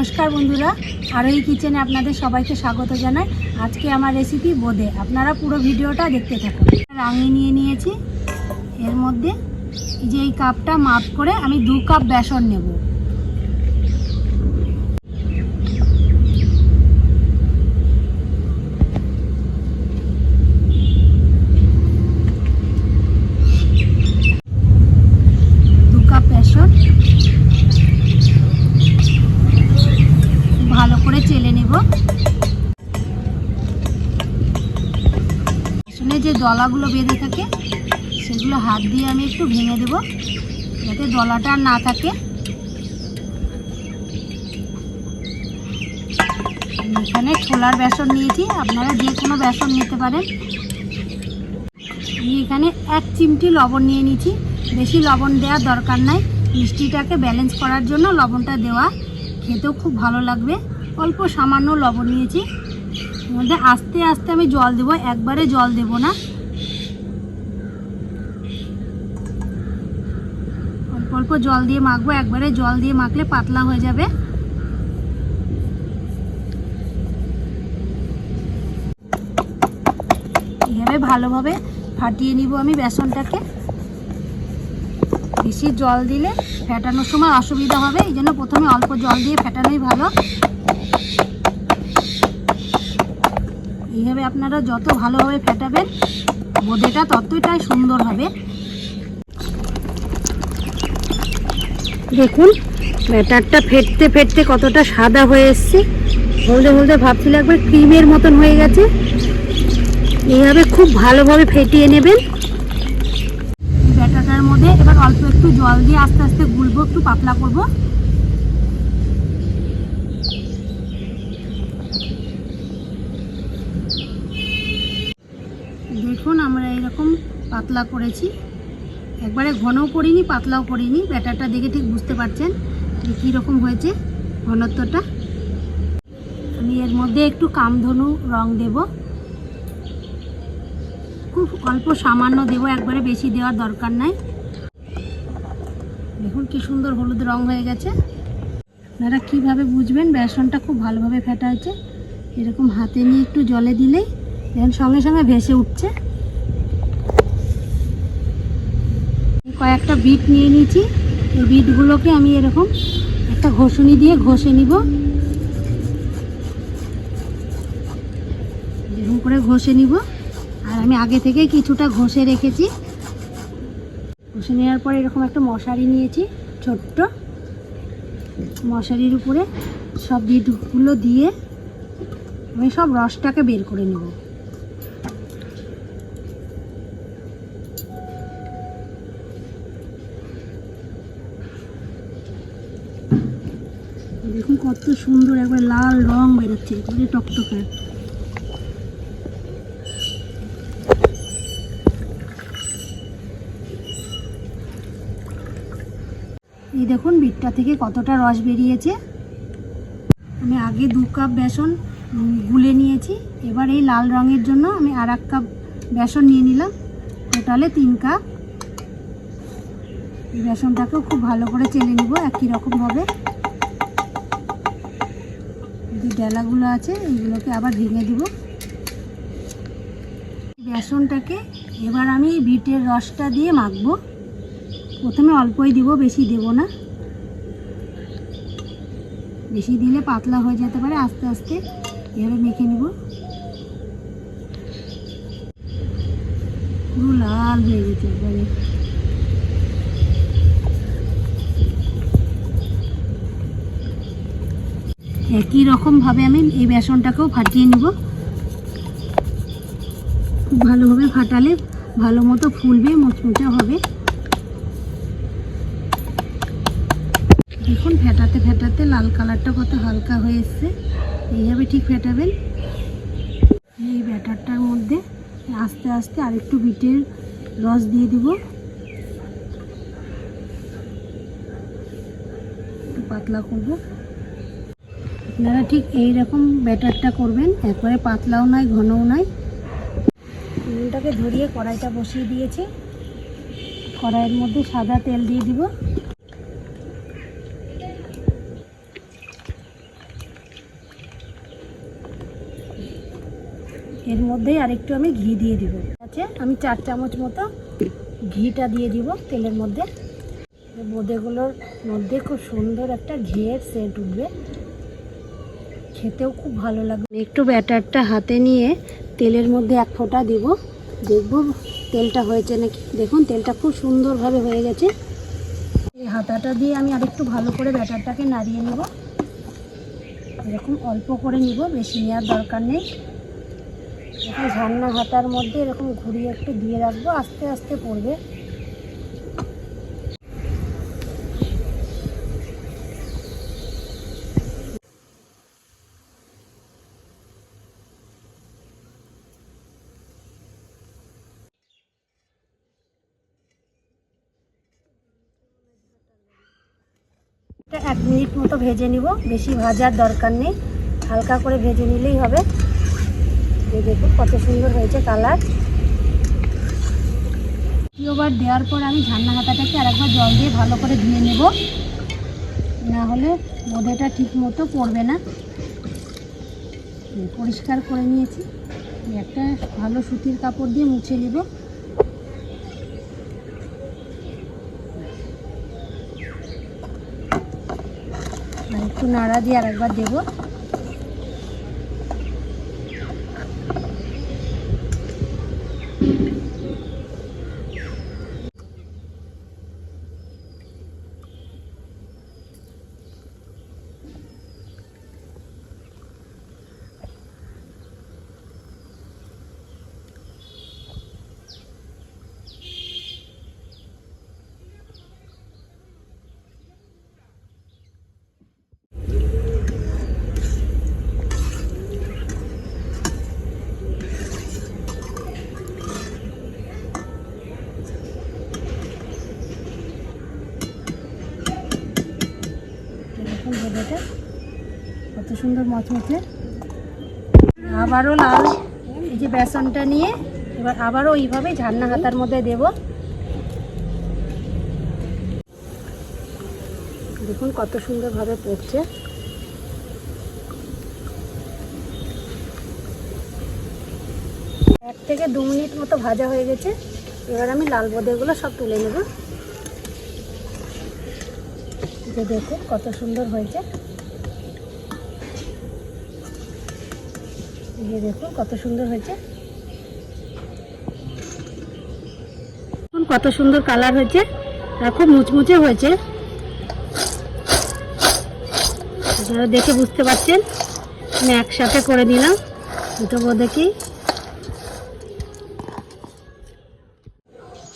নমস্কার বন্ধুরা আর এই কিচেনে আপনাদের সবাইকে স্বাগত জানাই। আজকে আমার রেসিপি বোধে আপনারা পুরো ভিডিওটা দেখতে থাকুন। রাঙিয়ে নিয়ে নিয়েছি। এর মধ্যে যে এই কাপটা মাপ করে আমি দু কাপ বেসন নেব দু কাপ বেসন ভালো করে চেলে নেব আসলে যে দলাগুলো বেঁধে থাকে, সেগুলো হাত দিয়ে আমি একটু ভেঙে দেব, যাতে দলাটা না থাকে। এখানে ছোলার বেসন নিয়েছি, আপনারা যে কোনো বেসন নিতে পারেন। আমি এখানে এক চিমটি লবণ নিয়ে নিয়েছি, বেশি লবণ দেওয়ার দরকার নাই। মিষ্টিটাকে ব্যালেন্স করার জন্য লবণটা দেওয়া, খেতেও খুব ভালো লাগবে। অল্প সামান্য লবণ নিয়েছি। মধ্যে আস্তে আস্তে আমি জল দেবো, একবারে জল দেব না। অল্প জল দিয়ে মাখবো, একবারে জল দিয়ে মাখলে পাতলা হয়ে যাবে। এইভাবে ভালোভাবে ফাটিয়ে নিব আমি বেসনটাকে। বেশি জল দিলে ফেটানোর সময় অসুবিধা হবে, এই জন্য প্রথমে অল্প জল দিয়ে ফেটানোই ভালো। এইভাবে আপনারা যত ভালোভাবে ফেটাবেন, বোঁদেটা ততটাই সুন্দর হবে। দেখুন, ব্যাটারটা ফেটতে ফেটতে কতটা সাদা হয়ে এসছে। হলদে হলদে ভাবছিল একবার ক্রিমের মতন হয়ে গেছে। এইভাবে খুব ভালোভাবে ফেটিয়ে নেবেন। ব্যাটারটার মধ্যে এবার অল্প একটু জল দিয়ে আস্তে আস্তে গুলবো, একটু পাতলা করব। দেখুন, আমরা এরকম পাতলা করেছি। একবারে ঘনও করিনি, পাতলাও করিনি। ব্যাটারটা দেখে ঠিক বুঝতে পারছেন যে কীরকম হয়েছে ঘনত্বটা। আমি এর মধ্যে একটু কামধনু রং দেবো। খুব অল্প সামান্য দেবো, একবারে বেশি দেওয়ার দরকার নাই। দেখুন কি সুন্দর হলুদ রং হয়ে গেছে। আপনারা কীভাবে বুঝবেন? বেসনটা খুব ভালোভাবে ফেটা হয়েছে। এরকম হাতে নিয়ে একটু জলে দিলেই দেখুন সঙ্গে সঙ্গে ভেসে উঠছে। কয়েকটা বিট নিয়ে নিয়েছি। এই বিটগুলোকে আমি এরকম একটা ঘষুনি দিয়ে ঘষে নিব। এরকম করে ঘষে নিব। আর আমি আগে থেকে কিছুটা ঘষে রেখেছি। ঘষে নেওয়ার পরে এরকম একটা মশারি নিয়েছি, ছোট্ট। মশারির উপরে সব বিটগুলো দিয়ে আমি সব রসটাকে বের করে নেব। দেখুন কত সুন্দর একবার লাল রং বেরোচ্ছে একবারে টকটকে। এই দেখুন বিটটা থেকে কতটা রস বেরিয়েছে। আমি আগে দু কাপ বেসন গুলে নিয়েছি, এবার এই লাল রঙের জন্য আমি আর এক কাপ বেসন নিয়ে নিলাম, টোটালে তিন কাপ। এই বেসনটাকেও খুব ভালো করে চেলে নিব, একই রকমভাবে ডেলাগুলো আছে, এইগুলোকে আবার ভেঙে দিব। বেসনটাকে এবার আমি বিটের রসটা দিয়ে মাখবো। প্রথমে অল্পই দিব, বেশি দেব না। বেশি দিলে পাতলা হয়ে যেতে পারে, আস্তে আস্তে। এভাবে মেখে নিব। পুরো লাল হয়ে গেছে একই রকমভাবে আমি এই বেসনটাকেও ফাটিয়ে নিব। খুব ভালোভাবে ফাটালে ভালো মতো ফুলবে, মুচমুচে হবে। দেখুন, ফেটাতে ফেটাতে লাল কালারটা কত হালকা হয়ে এসছে। এইভাবে ঠিক ফেটাবেন। এই ব্যাটারটার মধ্যে আস্তে আস্তে আরেকটু বিটের রস দিয়ে দিব। পাতলা করব। আপনারা ঠিক এই রকম ব্যাটারটা করবেন, একবারে পাতলাও নয়, ঘনও নয়। নুনটাকে ধরিয়ে কড়াইটা বসিয়ে দিয়েছি। কড়াইয়ের মধ্যে সাদা তেল দিয়ে দিব। এর মধ্যেই আরেকটু আমি ঘি দিয়ে দিব। আছে, আমি চার চামচ মতো ঘিটা দিয়ে দিব তেলের মধ্যে। বোঁদেগুলোর মধ্যে খুব সুন্দর একটা ঘিয়ের সেট উঠবে। খেতেও খুব ভালো লাগবে একটু ব্যাটারটা হাতে নিয়ে তেলের মধ্যে এক ফোঁটা দিব। দেখব তেলটা হয়েছে নাকি। দেখুন, তেলটা খুব সুন্দরভাবে হয়ে গেছে। এই হাতাটা দিয়ে আমি আরেকটু ভালো করে ব্যাটারটাকে নাড়িয়ে নেব। এরকম অল্প করে নিব, বেশি নেওয়ার দরকার নেই। এখন ঝান্না হাতার মধ্যে এরকম ঘুরিয়ে একটু দিয়ে রাখব, আস্তে আস্তে পড়বে। এক মিনিট মতো ভেজে নিব। বেশি ভাজার দরকার নেই। হালকা করে ভেজে নিলেই হবে। দেখুন কত সুন্দর হয়েছে কালার। দ্বিতীয়বার দেওয়ার পর আমি ঝান্না হাতাটাকে আরেকবার জল দিয়ে ভালো করে ধুয়ে নেব। না হলে বোঁদেটা ঠিক মতো পড়বে না। পরিষ্কার করে নিয়েছি। একটা ভালো সুতির কাপড় দিয়ে মুছে নেব। একটু নাড়া দিয়ে আরেকবার দেবো। কত সুন্দর মাছ মচমচে আবারও লাল। এই যে বেসনটা নিয়ে এবার আবারও এইভাবে ঝান্না হাতার মধ্যে দেব। দেখুন কত সুন্দরভাবে পড়ছে। এক থেকে দু মিনিট মতো ভাজা হয়ে গেছে। এবার আমি লাল বোঁদেগুলো সব তুলে নেব। যে দেখুন, কত সুন্দর হয়েছে। দেখুন, কত সুন্দর হয়েছে। কত সুন্দর কালার হয়েছে আর খুব মুচমুচে হয়েছে। আপনারা দেখে বুঝতে পারছেন। আমি একসাথে করে নিলাম, দুটো বোধেকেই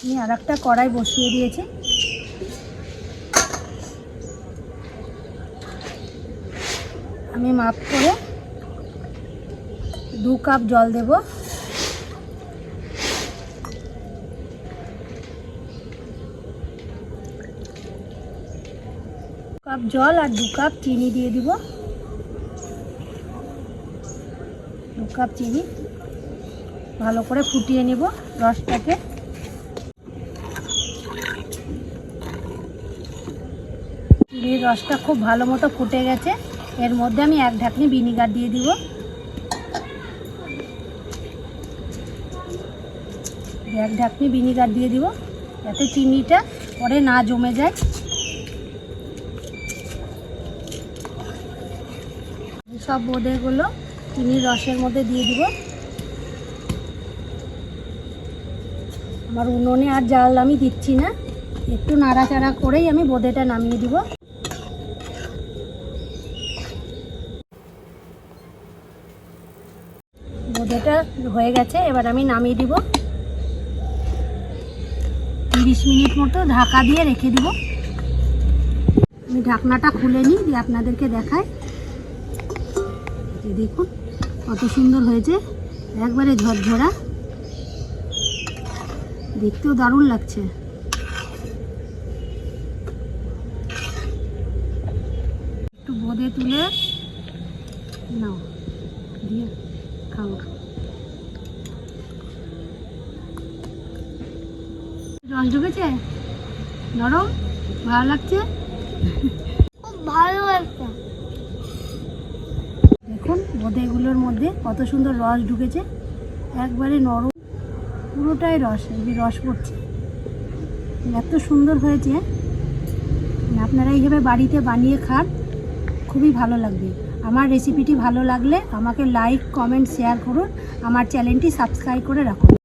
আমি আর একটা কড়াই বসিয়ে দিয়েছি। আমি মাপ করে দু কাপ জল দেব। কাপ জল আর দু কাপ চিনি দিয়ে দিব। দু কাপ চিনি ভালো করে ফুটিয়ে নেব রসটাকে। চিনির রসটা খুব ভালো মতো ফুটে গেছে। এর মধ্যে আমি এক ঢাকনি ভিনিগার দিয়ে দিব। এক ঢাকনি ভিনিগার দিয়ে দিব, যাতে চিনিটা পরে না জমে যায়। সব বোঁদেগুলো চিনির রসের মধ্যে দিয়ে দিব। আমার উনুনে আর জাল আমি দিচ্ছি না। একটু নাড়াচাড়া করেই আমি বোঁদেটা নামিয়ে দিব। বোঁদেটা হয়ে গেছে, এবার আমি নামিয়ে দিব। তিরিশ মিনিট মতো ঢাকা দিয়ে রেখে দিব। আমি ঢাকনাটা খুলে নিই, দিয়ে আপনাদেরকে দেখাই। দেখুন, কত সুন্দর হয়েছে, একবারে ঝরঝরা। দেখতেও দারুণ লাগছে। একটু বোঁদে তুলে নাও, দিয়ে খাও। রস ঢুকেছে? নরম? ভালো লাগছে? খুব ভালো দেখুন বোঁদেগুলোর মধ্যে কত সুন্দর রস ঢুকেছে। একবারে নরম। পুরোটাই রস এই যে রস পড়ছে। এত সুন্দর হয়েছে। আপনারা এইভাবে বাড়িতে বানিয়ে খান খুবই ভালো লাগবে। আমার রেসিপিটি ভালো লাগলে আমাকে লাইক কমেন্ট শেয়ার করুন। আমার চ্যানেলটি সাবস্ক্রাইব করে রাখুন।